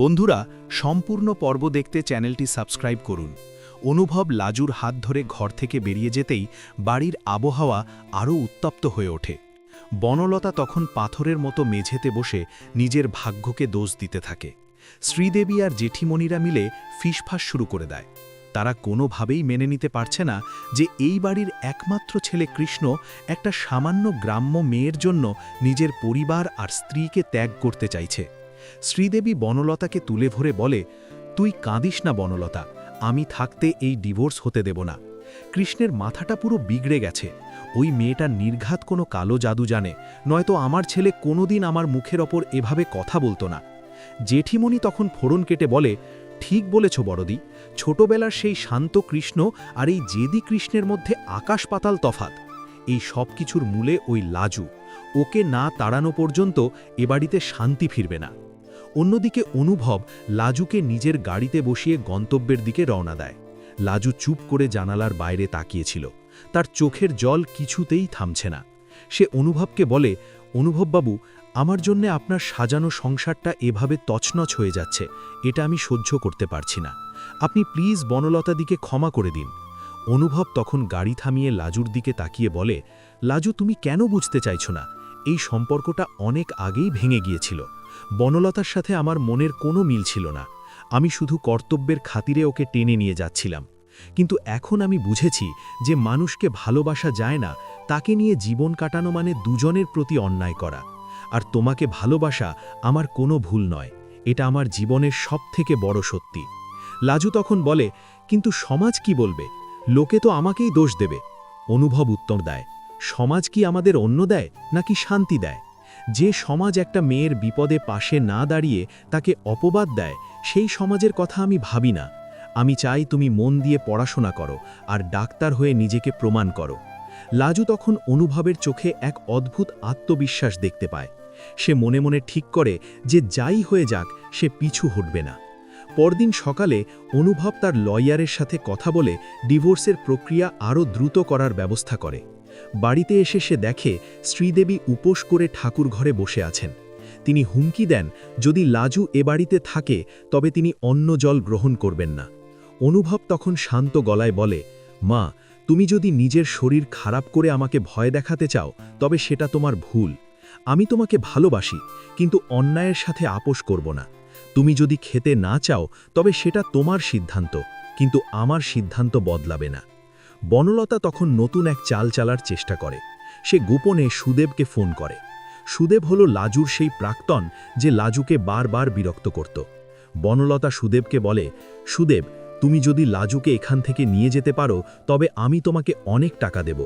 বন্ধুরা, সম্পূর্ণ পর্ব দেখতে চ্যানেলটি সাবস্ক্রাইব করুন। অনুভব লাজুর হাত ধরে ঘর থেকে বেরিয়ে যেতেই বাড়ির আবহাওয়া আরও উত্তপ্ত হয়ে ওঠে। বনলতা তখন পাথরের মতো মেঝেতে বসে নিজের ভাগ্যকে দোষ দিতে থাকে। শ্রীদেবী আর জেঠিমণিরা মিলে ফিসফাস শুরু করে দেয়। তারা কোনোভাবেই মেনে নিতে পারছে না যে এই বাড়ির একমাত্র ছেলে কৃষ্ণ একটা সামান্য গ্রাম্য মেয়ের জন্য নিজের পরিবার আর স্ত্রীকে ত্যাগ করতে চাইছে। শ্রীদেবী বনলতাকে তুলে ভরে বলে, তুই কাঁদিস না বনলতা, আমি থাকতে এই ডিভোর্স হতে দেব না। কৃষ্ণের মাথাটা পুরো বিগড়ে গেছে। ওই মেয়েটার নির্ঘাত কোনো কালো জাদু জানে, নয়তো আমার ছেলে কোনোদিন আমার মুখের ওপর এভাবে কথা বলতো না। জেঠিমণি তখন ফোড়ন কেটে বলে, ঠিক বলেছ বড়দি, ছোটবেলার সেই শান্ত কৃষ্ণ আর এই জেদি কৃষ্ণের মধ্যে আকাশ পাতাল তফাত এই সব কিছুর মূলে ওই লাজু। ওকে না তাড়ানো পর্যন্ত এ বাড়িতে শান্তি ফিরবে না। অন্যদিকে অনুভব লাজুকে নিজের গাড়িতে বসিয়ে গন্তব্যের দিকে রওনা দেয়। লাজু চুপ করে জানালার বাইরে তাকিয়েছিল। তার চোখের জল কিছুতেই থামছে না। সে অনুভবকে বলে, অনুভববাবু, আমার জন্যে আপনার সাজানো সংসারটা এভাবে তছনছ হয়ে যাচ্ছে। এটা আমি সহ্য করতে পারছি না। আপনি প্লিজ বনলতা দিকে ক্ষমা করে দিন। অনুভব তখন গাড়ি থামিয়ে লাজুর দিকে তাকিয়ে বলে, লাজু, তুমি কেন বুঝতে চাইছো না? এই সম্পর্কটা অনেক আগেই ভেঙে গিয়েছিল। বনলতার সাথে আমার মনের কোনো মিল ছিল না। আমি শুধু কর্তব্যের খাতিরে ওকে টেনে নিয়ে যাচ্ছিলাম। কিন্তু এখন আমি বুঝেছি যে মানুষকে ভালোবাসা যায় না, তাকে নিয়ে জীবন কাটানো মানে দুজনের প্রতি অন্যায় করা। আর তোমাকে ভালোবাসা আমার কোনো ভুল নয়, এটা আমার জীবনের সবথেকে বড় সত্যি। লাজু তখন বলে, কিন্তু সমাজ কি বলবে? লোকে তো আমাকেই দোষ দেবে। অনুভব উত্তর দেয়, সমাজ কি আমাদের অন্য দেয় নাকি শান্তি দেয়? যে সমাজ একটা মেয়ের বিপদে পাশে না দাঁড়িয়ে তাকে অপবাদ দেয়, সেই সমাজের কথা আমি ভাবি না। আমি চাই তুমি মন দিয়ে পড়াশোনা করো আর ডাক্তার হয়ে নিজেকে প্রমাণ করো। লাজু তখন অনুভবের চোখে এক অদ্ভুত আত্মবিশ্বাস দেখতে পায়। সে মনে মনে ঠিক করে যে যাই হয়ে যাক, সে পিছু হটবে না। পরদিন সকালে অনুভব তার লয়ারের সাথে কথা বলে ডিভোর্সের প্রক্রিয়া আরও দ্রুত করার ব্যবস্থা করে। বাড়িতে এসে সে দেখে শ্রীদেবী উপোস করে ঠাকুর ঘরে বসে আছেন। তিনি হুমকি দেন, যদি লাজু এ বাড়িতে থাকে, তবে তিনি অন্য জল গ্রহণ করবেন না। অনুভব তখন শান্ত গলায় বলে, মা, তুমি যদি নিজের শরীর খারাপ করে আমাকে ভয় দেখাতে চাও, তবে সেটা তোমার ভুল। আমি তোমাকে ভালোবাসি, কিন্তু অন্যায়ের সাথে আপোষ করব না। তুমি যদি খেতে না চাও, তবে সেটা তোমার সিদ্ধান্ত, কিন্তু আমার সিদ্ধান্ত বদলাবে না। বনলতা তখন নতুন এক চাল চালার চেষ্টা করে। সে গোপনে সুদেবকে ফোন করে। সুদেব হলো লাজুর সেই প্রাক্তন যে লাজুকে বারবার বিরক্ত করত। বনলতা সুদেবকে বলে, সুদেব, তুমি যদি লাজুকে এখান থেকে নিয়ে যেতে পারো, তবে আমি তোমাকে অনেক টাকা দেব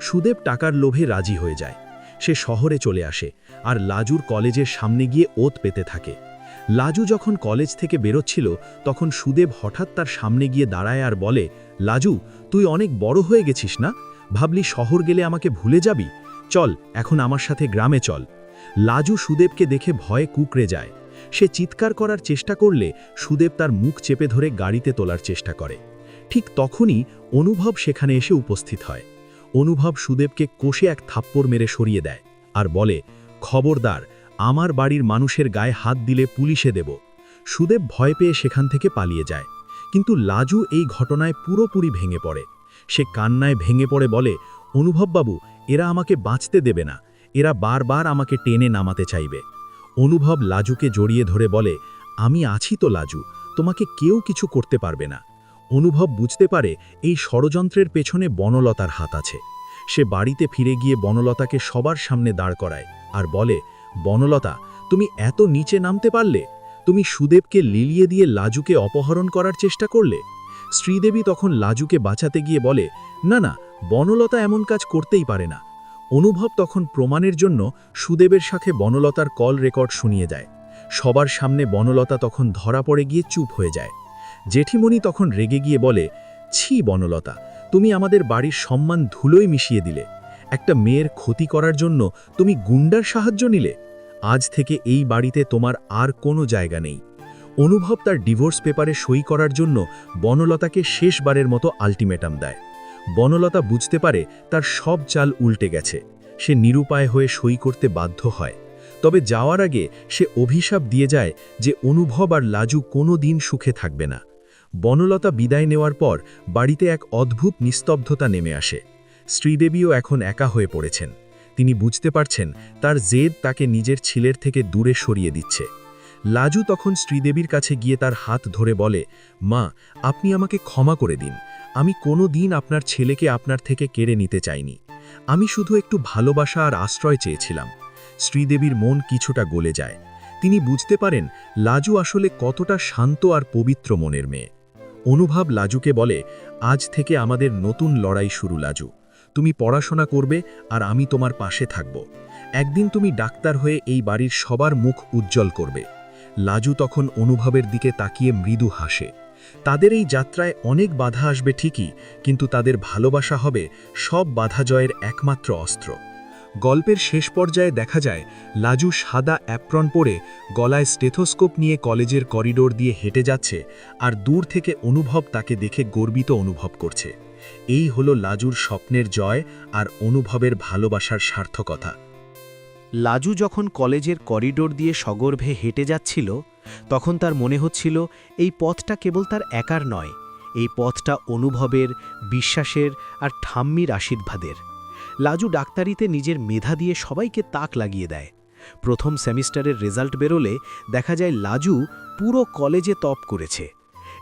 সুদেব টাকার লোভে রাজি হয়ে যায়। সে শহরে চলে আসে আর লাজুর কলেজের সামনে গিয়ে ওত পেতে থাকে। লাজু যখন কলেজ থেকে বেরোচ্ছিল, তখন সুদেব হঠাৎ তার সামনে গিয়ে দাঁড়ায় আর বলে, লাজু, তুই অনেক বড় হয়ে গেছিস না? ভাবলি শহর গেলে আমাকে ভুলে যাবি? চল, এখন আমার সাথে গ্রামে চল। লাজু সুদেবকে দেখে ভয়ে কুকড়ে যায়। সে চিৎকার করার চেষ্টা করলে সুদেব তার মুখ চেপে ধরে গাড়িতে তোলার চেষ্টা করে। ঠিক তখনই অনুভব সেখানে এসে উপস্থিত হয়। অনুভব সুদেবকে কোষে এক থাপ্পড় মেরে সরিয়ে দেয় আর বলে, খবরদার আমার বাড়ির মানুষের গায়ে হাত দিলে পুলিশে দেব। সুদেব ভয় পেয়ে সেখান থেকে পালিয়ে যায়। কিন্তু লাজু এই ঘটনায় পুরোপুরি ভেঙে পড়ে। সে কান্নায় ভেঙে পড়ে বলে, অনুভববাবু, এরা আমাকে বাঁচতে দেবে না। এরা বারবার আমাকে টেনে নামাতে চাইবে। অনুভব লাজুকে জড়িয়ে ধরে বলে, আমি আছি তো লাজু, তোমাকে কেউ কিছু করতে পারবে না। অনুভব বুঝতে পারে এই ষড়যন্ত্রের পেছনে বনলতার হাত আছে। সে বাড়িতে ফিরে গিয়ে বনলতাকে সবার সামনে দাঁড় করায় আর বলে বনলতা, তুমি এত নিচে নামতে পারলে? তুমি সুদেবকে লিলিয়ে দিয়ে লাজুকে অপহরণ করার চেষ্টা করলে? শ্রীদেবী তখন লাজুকে বাঁচাতে গিয়ে বলে, না না, বনলতা এমন কাজ করতেই পারে না। অনুভব তখন প্রমাণের জন্য সুদেবের সাথে বনলতার কল রেকর্ড শুনিয়ে যায়। সবার সামনে বনলতা তখন ধরা পড়ে গিয়ে চুপ হয়ে যায়। জেঠিমণি তখন রেগে গিয়ে বলে, ছি, বনলতা, তুমি আমাদের বাড়ির সম্মান ধুলোই মিশিয়ে দিলে। একটা মেয়ের ক্ষতি করার জন্য তুমি গুন্ডার সাহায্য নিলে। আজ থেকে এই বাড়িতে তোমার আর কোনো জায়গা নেই। অনুভব তার ডিভোর্স পেপারে সই করার জন্য বনলতাকে শেষবারের মতো আলটিমেটাম দেয়। বনলতা বুঝতে পারে তার সব চাল উল্টে গেছে। সে নিরুপায় হয়ে সই করতে বাধ্য হয়। তবে যাওয়ার আগে সে অভিশাপ দিয়ে যায় যে অনুভব আর লাজু কোনো দিন সুখে থাকবে না। বনলতা বিদায় নেওয়ার পর বাড়িতে এক অদ্ভুত নিস্তব্ধতা নেমে আসে। শ্রীদেবীও এখন একা হয়ে পড়েছেন। তিনি বুঝতে পারছেন তার জেদ তাকে নিজের ছেলের থেকে দূরে সরিয়ে দিচ্ছে। লাজু তখন শ্রীদেবীর কাছে গিয়ে তার হাত ধরে বলে, মা, আপনি আমাকে ক্ষমা করে দিন। আমি কোনো দিন আপনার ছেলেকে আপনার থেকে কেড়ে নিতে চাইনি। আমি শুধু একটু ভালোবাসা আর আশ্রয় চেয়েছিলাম। শ্রীদেবীর মন কিছুটা গলে যায়। তিনি বুঝতে পারেন লাজু আসলে কতটা শান্ত আর পবিত্র মনের মেয়ে। অনুভব লাজুকে বলে, আজ থেকে আমাদের নতুন লড়াই শুরু, লাজু। তুমি পড়াশোনা করবে আর আমি তোমার পাশে থাকব। একদিন তুমি ডাক্তার হয়ে এই বাড়ির সবার মুখ উজ্জ্বল করবে। লাজু তখন অনুভবের দিকে তাকিয়ে মৃদু হাসে। তাদের এই যাত্রায় অনেক বাধা আসবে ঠিকই, কিন্তু তাদের ভালোবাসা হবে সব বাধা জয়ের একমাত্র অস্ত্র। গল্পের শেষ পর্যায়ে দেখা যায়, লাজু সাদা অ্যাপ্রন পরে গলায় স্টেথোস্কোপ নিয়ে কলেজের করিডোর দিয়ে হেঁটে যাচ্ছে আর দূর থেকে অনুভব তাকে দেখে গর্বিত অনুভব করছে। এই হলো লাজুর স্বপ্নের জয় আর অনুভবের ভালোবাসার সার্থকতা। লাজু যখন কলেজের করিডোর দিয়ে সগর্ভে হেঁটে যাচ্ছিল, তখন তার মনে হচ্ছিল এই পথটা কেবল তার একার নয়, এই পথটা অনুভবের, বিশ্বাসের আর ঠাম্মির আশীর্বাদের। লাজু ডাক্তারিতে নিজের মেধা দিয়ে সবাইকে তাক লাগিয়ে দেয়। প্রথম সেমিস্টারের রেজাল্ট বেরোলে দেখা যায় লাজু পুরো কলেজে তপ করেছে।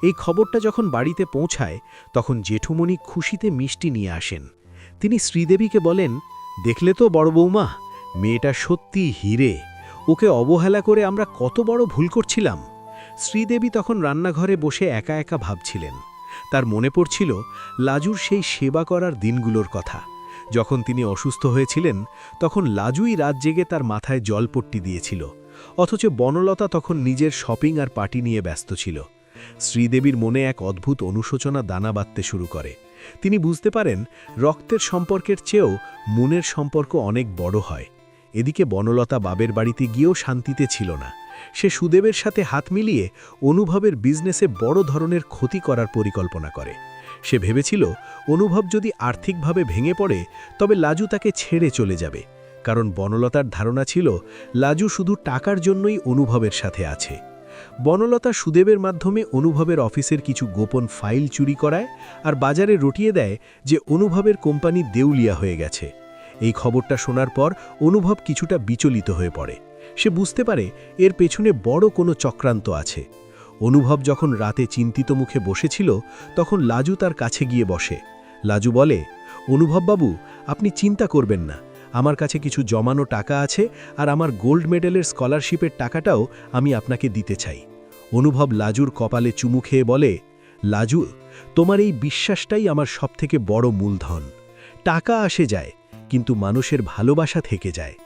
এই খবরটা যখন বাড়িতে পৌঁছায়, তখন জেঠুমণি খুশিতে মিষ্টি নিয়ে আসেন। তিনি শ্রীদেবীকে বলেন, দেখলে তো বড় বৌমা, মেয়েটা সত্যি হিরে। ওকে অবহেলা করে আমরা কত বড় ভুল করছিলাম। শ্রীদেবী তখন রান্নাঘরে বসে একা একা ভাবছিলেন। তার মনে পড়ছিল, লাজুর সেই সেবা করার দিনগুলোর কথা। যখন তিনি অসুস্থ হয়েছিলেন, তখন লাজুই রাত জেগে তার মাথায় জলপট্টি দিয়েছিল। অথচ বনলতা তখন নিজের শপিং আর পার্টি নিয়ে ব্যস্ত ছিল। শ্রীদেবীর মনে এক অদ্ভুত অনুশোচনা দানা বাঁধতে শুরু করে। তিনি বুঝতে পারেন, রক্তের সম্পর্কের চেয়েও মনের সম্পর্ক অনেক বড় হয়। এদিকে বনলতা বাবের বাড়িতে গিয়েও শান্তিতে ছিল না। সে সুদেবের সাথে হাত মিলিয়ে অনুভবের বিজনেসে বড় ধরনের ক্ষতি করার পরিকল্পনা করে। সে ভেবেছিল, অনুভব যদি আর্থিকভাবে ভেঙে পড়ে, তবে লাজু তাকে ছেড়ে চলে যাবে। কারণ বনলতার ধারণা ছিল, লাজু শুধু টাকার জন্যই অনুভবের সাথে আছে। বনলতা সুদেবের মাধ্যমে অনুভবের অফিসের কিছু গোপন ফাইল চুরি করায় আর বাজারে রটিয়ে দেয় যে অনুভবের কোম্পানি দেউলিয়া হয়ে গেছে। এই খবরটা শোনার পর অনুভব কিছুটা বিচলিত হয়ে পড়ে। সে বুঝতে পারে এর পেছনে বড় কোনো চক্রান্ত আছে। অনুভব যখন রাতে চিন্তিত মুখে বসেছিল, তখন লাজু তার কাছে গিয়ে বসে। লাজু বলে, অনুভববাবু, আপনি চিন্তা করবেন না। আমার কাছে কিছু জমানো টাকা আছে আর আমার গোল্ড মেডেলের স্কলারশিপের টাকাটাও আমি আপনাকে দিতে চাই। অনুভব লাজুর কপালে চুমু খেয়ে বলে, লাজু, তোমার এই বিশ্বাসটাই আমার সবথেকে বড় মূলধন। টাকা আসে যায়, কিন্তু মানুষের ভালোবাসা থেকে যায়।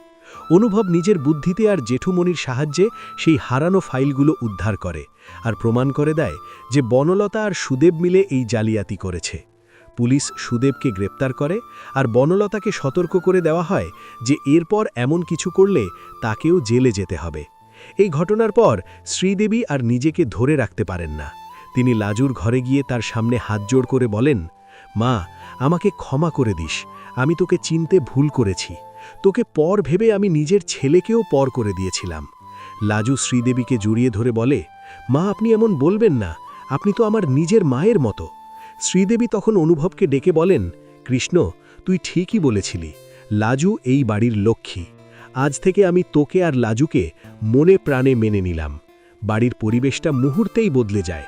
অনুভব নিজের বুদ্ধিতে আর জেঠুমণির সাহায্যে সেই হারানো ফাইলগুলো উদ্ধার করে আর প্রমাণ করে দেয় যে বনলতা আর সুদেব মিলে এই জালিয়াতি করেছে। পুলিশ সুদেবকে গ্রেপ্তার করে আর বনলতাকে সতর্ক করে দেওয়া হয় যে এরপর এমন কিছু করলে তাকেও জেলে যেতে হবে। এই ঘটনার পর শ্রীদেবী আর নিজেকে ধরে রাখতে পারেন না। তিনি লাজুর ঘরে গিয়ে তার সামনে হাত জোড় করে বলেন, মা, আমাকে ক্ষমা করে দিস। আমি তোকে চিনতে ভুল করেছি। তোকে পর ভেবে আমি নিজের ছেলেকেও পর করে দিয়েছিলাম। লাজু শ্রীদেবীকে জড়িয়ে ধরে বলে, মা, আপনি এমন বলবেন না। আপনি তো আমার নিজের মায়ের মতো। শ্রীদেবী তখন অনুভবকে ডেকে বলেন, কৃষ্ণ, তুই ঠিকই বলেছিলি, লাজু এই বাড়ির লক্ষ্মী। আজ থেকে আমি তোকে আর লাজুকে মনে প্রাণে মেনে নিলাম। বাড়ির পরিবেশটা মুহূর্তেই বদলে যায়।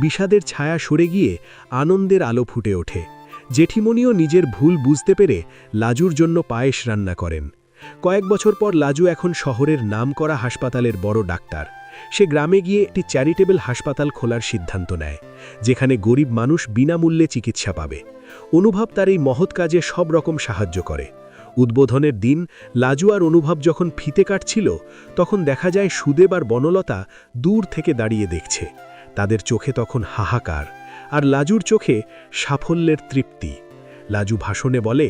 বিষাদের ছায়া সরে গিয়ে আনন্দের আলো ফুটে ওঠে। জেঠিমণিও নিজের ভুল বুঝতে পেরে লাজুর জন্য পায়েস রান্না করেন। কয়েক বছর পর লাজু এখন শহরের নামকরা হাসপাতালের বড় ডাক্তার। সে গ্রামে গিয়ে একটি চ্যারিটেবল হাসপাতাল খোলার সিদ্ধান্ত নেয়, যেখানে গরিব মানুষ বিনামূল্যে চিকিৎসা পাবে। অনুভব তার এই মহৎ কাজে সব রকম সাহায্য করে। উদ্বোধনের দিন লাজু আর অনুভব যখন ফিতে কাটছিল, তখন দেখা যায় সুদেব আর বনলতা দূর থেকে দাঁড়িয়ে দেখছে। তাদের চোখে তখন হাহাকার, আর লাজুর চোখে সাফল্যের তৃপ্তি। লাজু ভাষণে বলে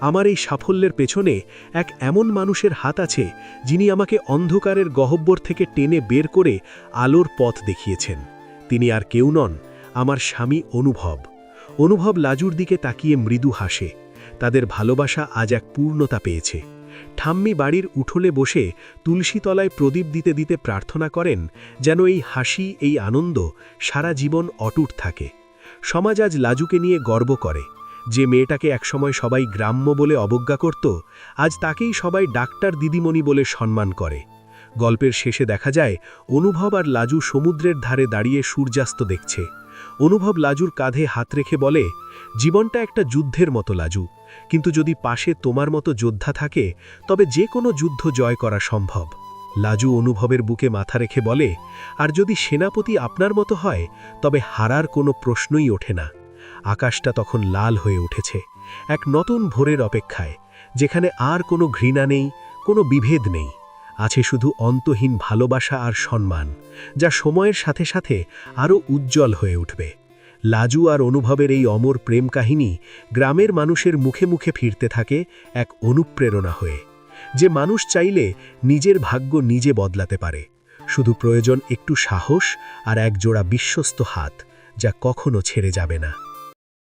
আমার এই সাফল্যের পেছনে এক এমন মানুষের হাত আছে, যিনি আমাকে অন্ধকারের গহব্বর থেকে টেনে বের করে আলোর পথ দেখিয়েছেন। তিনি আর কেউ নন, আমার স্বামী অনুভব। অনুভব লাজুর দিকে তাকিয়ে মৃদু হাসে। তাদের ভালোবাসা আজ এক পূর্ণতা পেয়েছে। ঠাম্মি বাড়ির উঠোলে বসে তুলসীতলায় প্রদীপ দিতে দিতে প্রার্থনা করেন যেন এই হাসি, এই আনন্দ সারা জীবন অটুট থাকে। সমাজ আজ লাজুকে নিয়ে গর্ব করে। যে মেয়েটাকে একসময় সবাই গ্রাম্য বলে অবজ্ঞা করত, আজ তাকেই সবাই ডাক্তার দিদিমণি বলে সম্মান করে। গল্পের শেষে দেখা যায়, অনুভব আর লাজু সমুদ্রের ধারে দাঁড়িয়ে সূর্যাস্ত দেখছে। অনুভব লাজুর কাঁধে হাত রেখে বলে, জীবনটা একটা যুদ্ধের মতো, লাজু। কিন্তু যদি পাশে তোমার মতো যোদ্ধা থাকে, তবে যে কোনো যুদ্ধ জয় করা সম্ভব। লাজু অনুভবের বুকে মাথা রেখে বলে, আর যদি সেনাপতি আপনার মতো হয়, তবে হারার কোনো প্রশ্নই ওঠে না। আকাশটা তখন লাল হয়ে উঠেছে, এক নতুন ভোরের অপেক্ষায়, যেখানে আর কোনো ঘৃণা নেই, কোনো বিভেদ নেই, আছে শুধু অন্তহীন ভালোবাসা আর সম্মান, যা সময়ের সাথে সাথে আরও উজ্জ্বল হয়ে উঠবে। লাজু আর অনুভবের এই অমর প্রেম কাহিনী গ্রামের মানুষের মুখে মুখে ফিরতে থাকে এক অনুপ্রেরণা হয়ে, যে মানুষ চাইলে নিজের ভাগ্য নিজে বদলাতে পারে। শুধু প্রয়োজন একটু সাহস আর এক জোড়া বিশ্বস্ত হাত, যা কখনো ছেড়ে যাবে না।